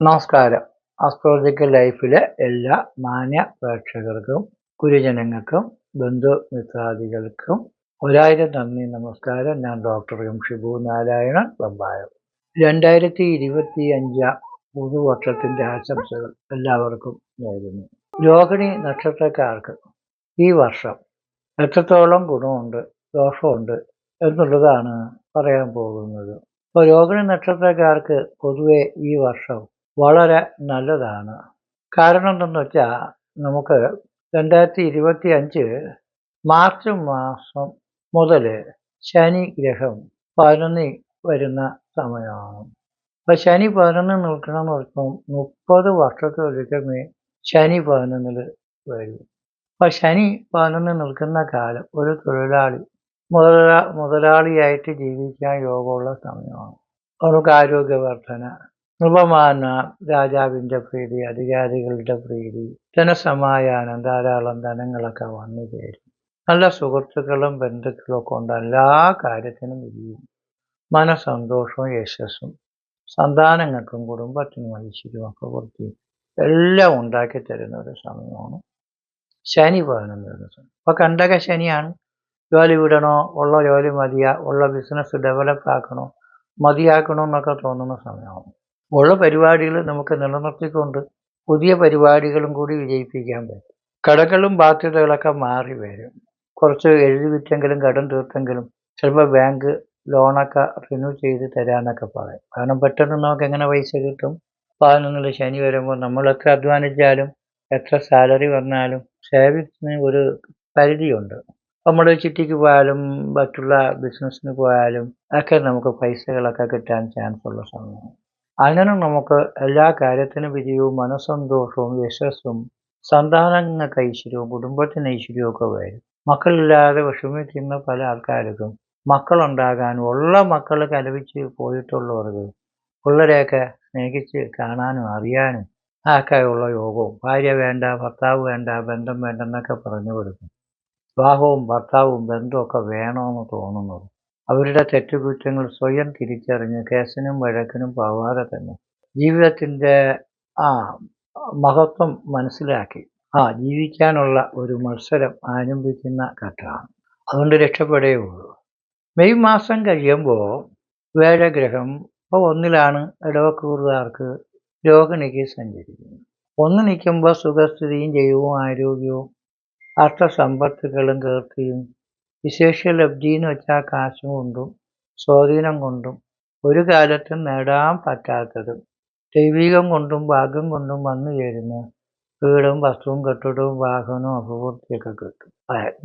നമസ്കാരം. ആസ്ട്രോളജിക്കൽ ലൈഫിലെ എല്ലാ മാന്യ പ്രേക്ഷകർക്കും ഗുരുജനങ്ങൾക്കും ബന്ധു മിത്രാദികൾക്കും ഒരായിരം നന്ദി നമസ്കാരം. ഞാൻ ഡോക്ടർ എം ഷിബു നാരായണൻ ബമ്പായം. രണ്ടായിരത്തി ഇരുപത്തി അഞ്ചാം പുതുവർഷത്തിന്റെ ആശംസകൾ എല്ലാവർക്കും നേരുന്നു. രോഹിണി നക്ഷത്രക്കാർക്ക് ഈ വർഷം എത്രത്തോളം ഗുണമുണ്ട് ദോഷമുണ്ട് എന്നുള്ളതാണ് പറയാൻ പോകുന്നത്. അപ്പോൾ രോഹിണി നക്ഷത്രക്കാർക്ക് പൊതുവെ ഈ വർഷം വളരെ നല്ലതാണ്. കാരണം എന്തെന്ന് വെച്ചാൽ നമുക്ക് രണ്ടായിരത്തി ഇരുപത്തി അഞ്ച് മാർച്ച് മാസം മുതൽ ശനി ഗ്രഹം പതിനൊന്നിൽ വരുന്ന സമയമാണ്. അപ്പം ശനി പതിനൊന്നിൽ നിൽക്കണമെന്ന് വെച്ചാൽ മുപ്പത് വർഷത്തിലൊരിക്കമേ ശനി പതിനൊന്നിൽ വരും. അപ്പം ശനി പതിനൊന്നിൽ നിൽക്കുന്ന കാലം ഒരു തൊഴിലാളി മുതലാ മുതലാളിയായിട്ട് ജീവിക്കാൻ യോഗമുള്ള സമയമാണ്. അവർക്ക് ആരോഗ്യവർദ്ധന നൃപമാന രാജാവിന്റെ പ്രീതി അധികാരികളുടെ പ്രീതി ധനസമായാനം ധാരാളം ധനങ്ങളൊക്കെ വന്നു ചേരും. നല്ല സുഹൃത്തുക്കളും ബന്ധുക്കളും ഒക്കെ ഉണ്ട്. എല്ലാ കാര്യത്തിനും വിജയും മനസന്തോഷവും യശസ്സും സന്താനങ്ങൾക്കും കുടുംബത്തിനും ഐശ്വര്യവും ഒക്കെ വൃത്തി എല്ലാം ഉണ്ടാക്കി തരുന്ന ഒരു സമയമാണ് ശനി പതിനൊന്ന് ദിവസം. അപ്പോൾ കണ്ടക ശനിയാണ്. ജോലി വിടണോ? ഉള്ള ജോലി മതിയാ. ഉള്ള ബിസിനസ് ഡെവലപ്പ് ആക്കണോ? മതിയാക്കണോ എന്നൊക്കെ തോന്നുന്ന സമയമാണ്. ഉള്ള പരിപാടികൾ നമുക്ക് നിലനിർത്തിക്കൊണ്ട് പുതിയ പരിപാടികളും കൂടി വിജയിപ്പിക്കാൻ പറ്റും. കടകളും ബാധ്യതകളൊക്കെ മാറി വരും. കുറച്ച് എഴുതി വിറ്റെങ്കിലും കടം തീർത്തെങ്കിലും ചിലപ്പോൾ ബാങ്ക് ലോണൊക്കെ റിന്യൂ ചെയ്ത് തരാനൊക്കെ പറയും. കാരണം പെട്ടെന്ന് നമുക്ക് എങ്ങനെ പൈസ കിട്ടും? പതിനൊന്നിൽ ശനി വരുമ്പോൾ നമ്മൾ എത്ര അധ്വാനിച്ചാലും എത്ര സാലറി വന്നാലും സേവിങ്സിന് ഒരു പരിധിയുണ്ട്. നമ്മൾ ചിട്ടിക്ക് പോയാലും മറ്റുള്ള ബിസിനസ്സിന് പോയാലും ഒക്കെ നമുക്ക് പൈസകളൊക്കെ കിട്ടാൻ ചാൻസ് ഉള്ള സമയമാണ്. അങ്ങനെ നമുക്ക് എല്ലാ കാര്യത്തിനും വിജയവും മനസ്സന്തോഷവും യശസ്സും സന്താനങ്ങൾക്ക് ഐശ്വര്യവും കുടുംബത്തിന് ഐശ്വര്യവും ഒക്കെ വരും. മക്കളില്ലാതെ വിഷമിക്കുന്ന പല ആൾക്കാർക്കും മക്കളുണ്ടാകാൻ ഉള്ള മക്കൾ കലപിച്ച് പോയിട്ടുള്ളവർക്ക് പിള്ളേരെയൊക്കെ സ്നേഹിച്ച് കാണാനും അറിയാനും ആക്കായുള്ള യോഗവും ഭാര്യ വേണ്ട ഭർത്താവ് വേണ്ട ബന്ധം വേണ്ടെന്നൊക്കെ പറഞ്ഞു കൊടുക്കും. വിവാഹവും ഭർത്താവും ബന്ധമൊക്കെ വേണമെന്ന് തോന്നുന്നത് അവരുടെ തെറ്റുകുറ്റങ്ങൾ സ്വയം തിരിച്ചറിഞ്ഞ് കേസിനും വഴക്കിനും പോവാതെ തന്നെ ജീവിതത്തിന്റെ ആ മഹത്വം മനസ്സിലാക്കി. ആ ജീവിക്കാനുള്ള ഒരു മത്സരം ആരംഭിക്കുന്ന ഘട്ടമാണ്. അതുകൊണ്ട് രക്ഷപ്പെടേ ഉള്ളൂ മെയ് മാസം കഴിയുമ്പോൾ വേഴഗ്രഹം ഇപ്പോൾ ഒന്നിലാണ് ഇടവക്കൂറുകാർക്ക് രോഹിണിക്ക് സഞ്ചരിക്കുന്നത്. ഒന്ന് നിൽക്കുമ്പോൾ സുഖസ്ഥിതിയും ജൈവവും ആരോഗ്യവും അർത്ഥസമ്പത്തുകളും കീർത്തിയും വിശേഷ ലബ്ധി എന്ന് വെച്ചാൽ കാശ് കൊണ്ടും സ്വാധീനം കൊണ്ടും ഒരു കാലത്തും നേടാൻ പറ്റാത്തതും ദൈവികം കൊണ്ടും ഭാഗ്യം കൊണ്ടും വന്നു ചേരുന്ന വീടും വസ്തുവും കെട്ടിടവും വാഹനവും അഭിവൃദ്ധിയൊക്കെ കിട്ടും.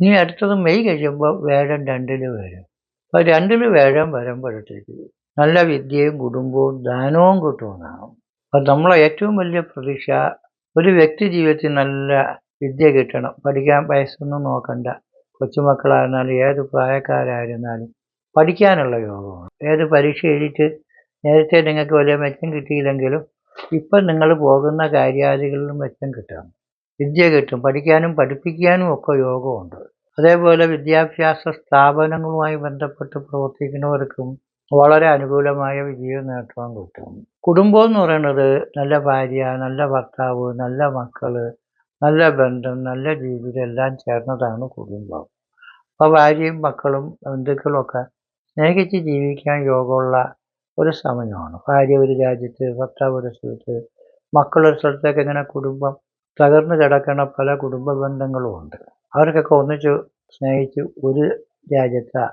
ഇനി അടുത്തത് മെയ് കഴിയുമ്പോൾ വേഴം രണ്ടിൽ വരും. അപ്പോൾ രണ്ടിൽ വേഴം വരുമ്പോഴത്തേക്ക് നല്ല വിദ്യയും കുടുംബവും ദാനവും കിട്ടുമെന്നാണ്. അപ്പം നമ്മളെ ഏറ്റവും വലിയ പ്രതീക്ഷ ഒരു വ്യക്തി ജീവിതത്തിൽ നല്ല വിദ്യ കിട്ടണം. പഠിക്കാൻ വയസ്സൊന്നും നോക്കണ്ട. കൊച്ചുമക്കളായിരുന്നാലും ഏത് പ്രായക്കാരായിരുന്നാലും പഠിക്കാനുള്ള യോഗമാണ്. ഏത് പരീക്ഷ എഴുതിയിട്ട് നേരത്തെ നിങ്ങൾക്ക് വലിയ മെച്ചം കിട്ടിയില്ലെങ്കിലും ഇപ്പം നിങ്ങൾ പോകുന്ന കാര്യാദികളിലും മെച്ചം കിട്ടണം. വിദ്യ കിട്ടും. പഠിക്കാനും പഠിപ്പിക്കാനും ഒക്കെ യോഗമുണ്ട്. അതേപോലെ വിദ്യാഭ്യാസ സ്ഥാപനങ്ങളുമായി ബന്ധപ്പെട്ട് പ്രവർത്തിക്കുന്നവർക്കും വളരെ അനുകൂലമായ വിജയം നേട്ടവും കിട്ടും. കുടുംബം എന്ന് പറയുന്നത് നല്ല ഭാര്യ നല്ല ഭർത്താവ് നല്ല മക്കൾ നല്ല ബന്ധം നല്ല ജീവിതം എല്ലാം ചേർന്നതാണ് കുടുംബം. അപ്പോൾ ഭാര്യയും മക്കളും ബന്ധുക്കളും ഒക്കെ സ്നേഹിച്ച് ജീവിക്കാൻ യോഗമുള്ള ഒരു സമയമാണ്. ഭാര്യ ഒരു രാജ്യത്ത് ഭർത്താവ് ഒരു സ്ഥലത്ത് മക്കളൊരു സ്ഥലത്തേക്ക് ഇങ്ങനെ കുടുംബം തകർന്നു കിടക്കുന്ന പല കുടുംബ ബന്ധങ്ങളും ഉണ്ട്. അവർക്കൊക്കെ ഒന്നിച്ച് സ്നേഹിച്ച് ഒരു രാജ്യത്തെ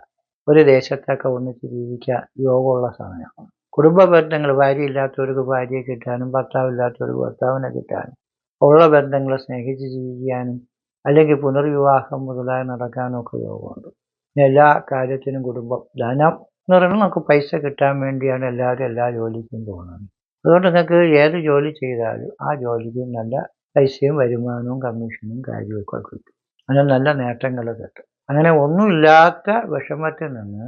ഒരു ദേശത്തൊക്കെ ഒന്നിച്ച് ജീവിക്കാൻ യോഗമുള്ള സമയമാണ്. കുടുംബ ബന്ധങ്ങൾ ഭാര്യ ഇല്ലാത്തവർക്ക് ഭാര്യയെ കിട്ടാനും ഭർത്താവ് ഭർത്താവില്ലാത്തവർക്ക് ഭർത്താവിനെ കിട്ടാനും ഉള്ള ബന്ധങ്ങളെ സ്നേഹിച്ച് ജീവിക്കാനും അല്ലെങ്കിൽ പുനർവിവാഹം മുതലായി നടക്കാനും ഒക്കെ യോഗമുണ്ട് എല്ലാ കാര്യത്തിനും കുടുംബം ധനം എന്ന് പറയുന്നത് നമുക്ക് പൈസ കിട്ടാൻ വേണ്ടിയാണ് എല്ലാവരും എല്ലാ ജോലിക്കും പോകുന്നത്. അതുകൊണ്ട് നിങ്ങൾക്ക് ഏത് ജോലി ചെയ്താലും ആ ജോലിക്ക് നല്ല പൈസയും വരുമാനവും കമ്മീഷനും കാര്യമൊക്കെ കിട്ടും. അങ്ങനെ നല്ല നേട്ടങ്ങൾ കിട്ടും. അങ്ങനെ ഒന്നുമില്ലാത്ത വിഷമത്തിൽ നിന്ന്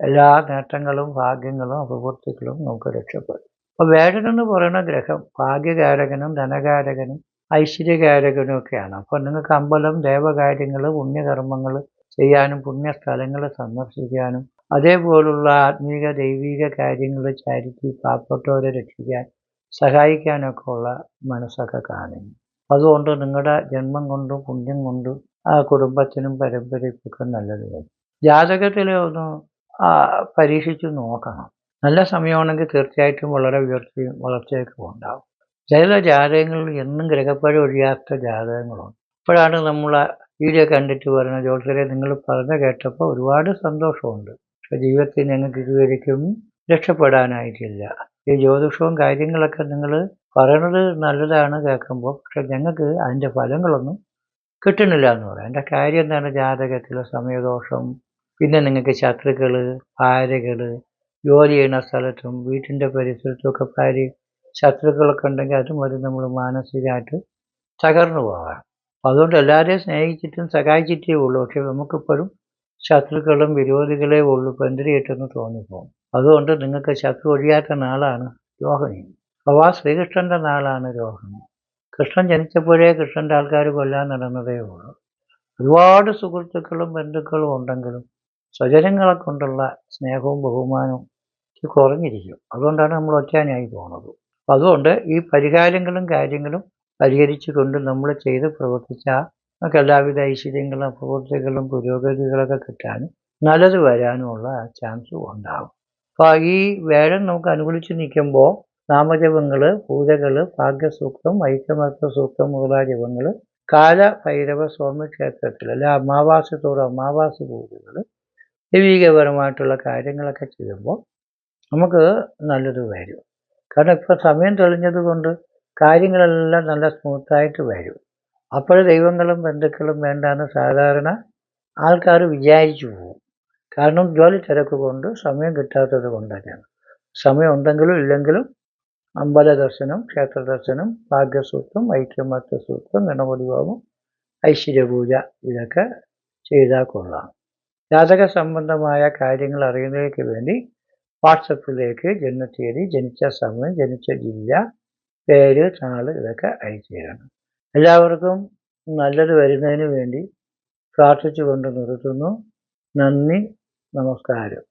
എല്ലാ നേട്ടങ്ങളും ഭാഗ്യങ്ങളും അഭിവൃദ്ധികളും നമുക്ക് രക്ഷപ്പെടും. അപ്പോൾ വേടൻ എന്ന് പറയുന്ന ഗ്രഹം ഭാഗ്യകാരകനും ധനകാരകനും ഐശ്വര്യകാരകനും ഒക്കെയാണ് അപ്പോൾ നിങ്ങൾക്ക് അമ്പലം ദേവകാര്യങ്ങൾ പുണ്യകർമ്മങ്ങൾ ചെയ്യാനും പുണ്യസ്ഥലങ്ങൾ സന്ദർശിക്കാനും അതേപോലുള്ള ആത്മീക ദൈവിക കാര്യങ്ങൾ ചാരിറ്റി പാവപ്പെട്ടവരെ രക്ഷിക്കാൻ സഹായിക്കാനൊക്കെ ഉള്ള മനസ്സൊക്കെ കാണുന്നു. അതുകൊണ്ട് നിങ്ങളുടെ ജന്മം കൊണ്ടും പുണ്യം കൊണ്ടും ആ കുടുംബത്തിനും പരമ്പരയ്ക്കൊക്കെ നല്ലത് വരും. ജാതകത്തിൽ ഒന്ന് പരീക്ഷിച്ച് നോക്കണം. നല്ല സമയമാണെങ്കിൽ തീർച്ചയായിട്ടും വളരെ ഉയർച്ചയും വളർച്ചയൊക്കെ ഉണ്ടാവും. ചില ജാതകങ്ങളിൽ എന്നും ഗ്രഹപ്പഴം ഒഴിയാത്ത ജാതകങ്ങളുണ്ട്. ഇപ്പോഴാണ് നമ്മൾ വീഡിയോ കണ്ടിട്ട് പറഞ്ഞ ജോത്സരെ നിങ്ങൾ പറഞ്ഞു കേട്ടപ്പോൾ ഒരുപാട് സന്തോഷമുണ്ട്. പക്ഷെ ജീവിതത്തിൽ ഞങ്ങൾക്ക് ഇതുവരെയ്ക്കും രക്ഷപ്പെടാനായിട്ടില്ല. ഈ ജ്യോതിഷവും കാര്യങ്ങളൊക്കെ നിങ്ങൾ പറയണത് നല്ലതാണ് കേൾക്കുമ്പോൾ പക്ഷെ ഞങ്ങൾക്ക് അതിന്റെ ഫലങ്ങളൊന്നും കിട്ടണില്ല എന്ന് പറയാം. എന്റെ കാര്യം എന്താണ്? ജാതകത്തിൽ സമയദോഷം പിന്നെ നിങ്ങൾക്ക് ശത്രുക്കൾ ഭാര്യകൾ ജോലി ചെയ്യുന്ന സ്ഥലത്തും വീട്ടിന്റെ പരിസരത്തും ഒക്കെ ഭാര്യ ശത്രുക്കളൊക്കെ ഉണ്ടെങ്കിൽ അതും അത് നമ്മൾ മാനസികമായിട്ട് തകർന്നു പോകാം. അപ്പം അതുകൊണ്ട് എല്ലാവരെയും സ്നേഹിച്ചിട്ടും സഹായിച്ചിട്ടേ ഉള്ളൂ. പക്ഷെ നമുക്കിപ്പോഴും ശത്രുക്കളും വിരോധികളെ ഉള്ളൂ. പെന്തിരിയിട്ടെന്ന് തോന്നിപ്പോകും. അതുകൊണ്ട് നിങ്ങൾക്ക് ശത്രു ഒഴിയാത്ത നാളാണ് രോഹിണി. അപ്പോൾ ആ ശ്രീകൃഷ്ണന്റെ നാളാണ് രോഹിണി. കൃഷ്ണൻ ജനിച്ചപ്പോഴേ കൃഷ്ണന്റെ ആൾക്കാർ കൊല്ലാൻ നടന്നതേ ഉള്ളൂ. ഒരുപാട് സുഹൃത്തുക്കളും ബന്ധുക്കളും ഉണ്ടെങ്കിലും സ്വജനങ്ങളെ കൊണ്ടുള്ള സ്നേഹവും ബഹുമാനവും കുറഞ്ഞിരിക്കും. അതുകൊണ്ടാണ് നമ്മൾ ഒറ്റാനായി അപ്പം അതുകൊണ്ട് ഈ പരിഹാരങ്ങളും കാര്യങ്ങളും പരിഹരിച്ചുകൊണ്ട് നമ്മൾ ചെയ്ത് പ്രവർത്തിച്ചാൽ നമുക്ക് എല്ലാവിധ ഐശ്വര്യങ്ങളും പ്രവൃത്തികളും പുരോഗതികളൊക്കെ കിട്ടാനും നല്ലത് വരാനുമുള്ള ചാൻസ് ഉണ്ടാകും. അപ്പോൾ ഈ വേഴം നമുക്ക് അനുകൂലിച്ച് നിൽക്കുമ്പോൾ നാമജപങ്ങൾ പൂജകൾ ഭാഗ്യസൂക്തം ഐക്യമത്വ സൂക്തം മുതലായ ജപങ്ങൾ കാലഭൈരവ സ്വാമി ക്ഷേത്രത്തിൽ അല്ലെ അമാവാസി അമാവാസ അമാവാസി പൂജകൾ ദൈവികപരമായിട്ടുള്ള കാര്യങ്ങളൊക്കെ ചെയ്യുമ്പോൾ നമുക്ക് നല്ലത് വരും. കാരണം ഇപ്പോൾ സമയം തെളിഞ്ഞത് കൊണ്ട് കാര്യങ്ങളെല്ലാം നല്ല സ്മൂത്തായിട്ട് വരും. അപ്പോൾ ദൈവങ്ങളും ബന്ധുക്കളും വേണ്ടാന്ന് സാധാരണ ആൾക്കാർ വിചാരിച്ചു പോകും കാരണം ജോലി തിരക്ക് കൊണ്ട് സമയം കിട്ടാത്തത് കൊണ്ടൊക്കെയാണ് സമയം ഉണ്ടെങ്കിലും ഇല്ലെങ്കിലും അമ്പല ദർശനം ക്ഷേത്ര ദർശനം ഭാഗ്യസൂത്രം ഐക്യമത്വ സൂത്രം ഗണപതി ഹോമം ഐശ്വര്യപൂജ ഇതൊക്കെ ചെയ്താൽ കൊള്ളാം. ജാതക സംബന്ധമായ കാര്യങ്ങൾ അറിയുന്നതിലേക്ക് വേണ്ടി വാട്സപ്പിലേക്ക് ജന്മതീയതി ജനിച്ച സമയം ജനിച്ച ജില്ല പേര് നാൾ ഇതൊക്കെ അയച്ചു തരണം എല്ലാവർക്കും നല്ലത് വരുന്നതിന് വേണ്ടി പ്രാർത്ഥിച്ചുകൊണ്ട് നിർത്തുന്നു. നന്ദി നമസ്കാരം.